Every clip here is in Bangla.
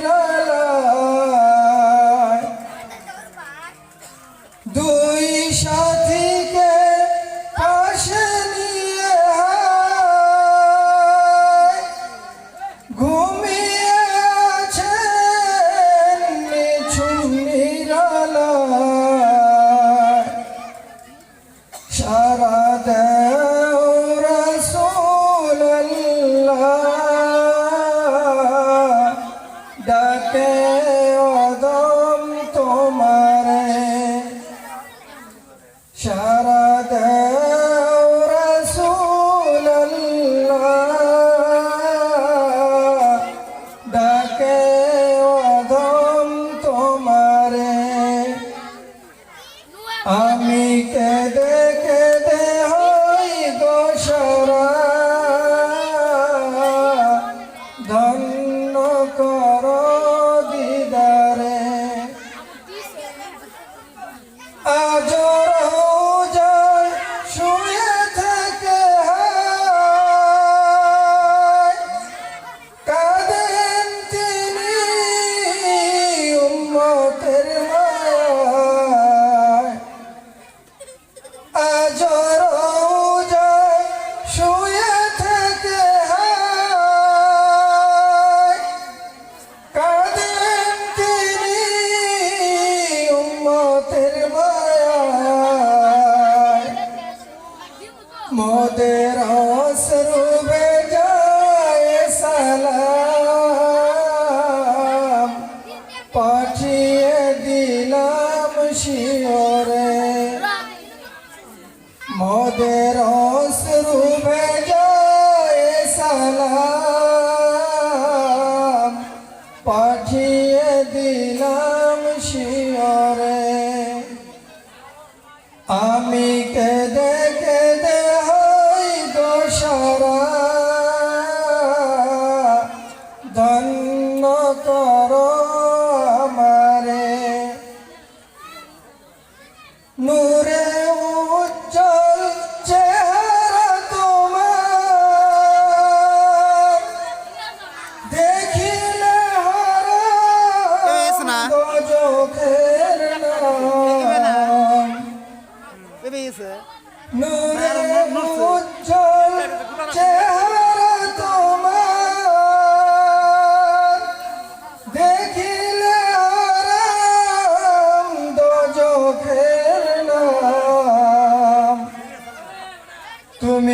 নিরালয় দুই সাথীকে পাশে নিয়ে ঘুমিয়ে আছেন নিঝুম নিরালয় সারা দেয় 吃 More.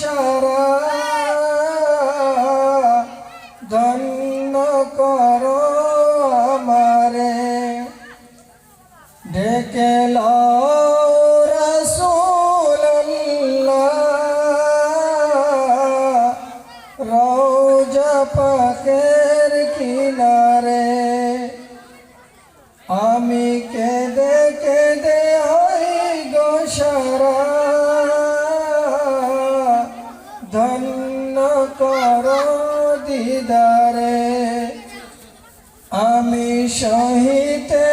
সারা কর দিদারে আমি সহিতে